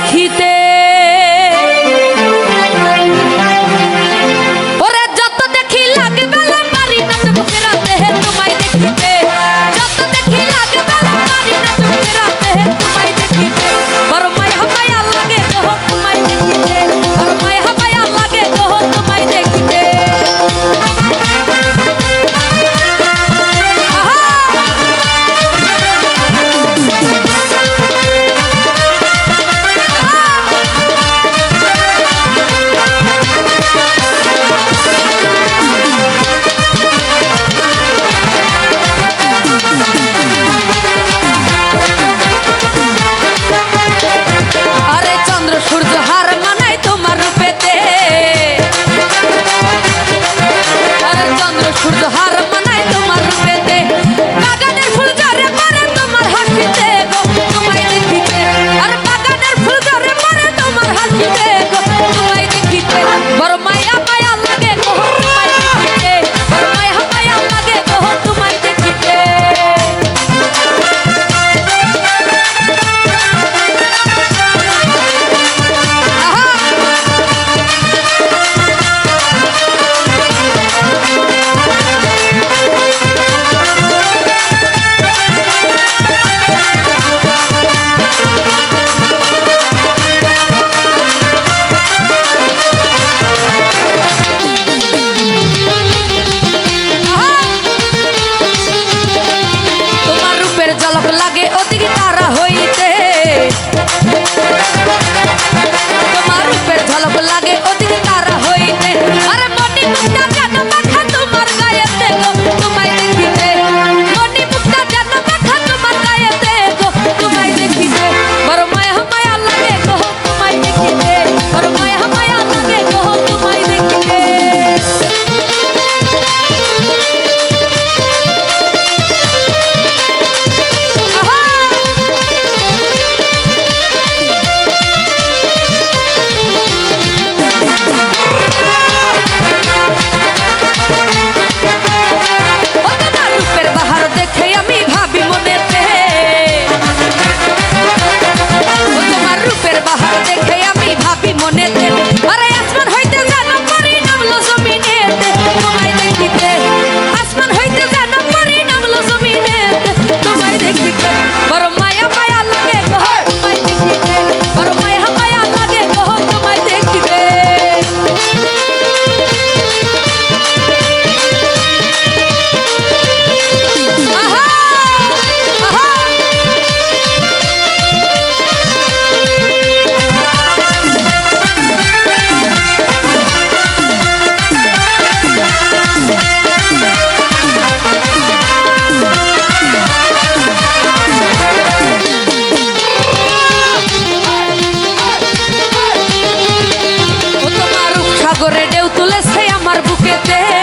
দেখিতে চন্দ্র সূর্য হার সাগরে ঢেউ তুলেছে আমার বুকেতে।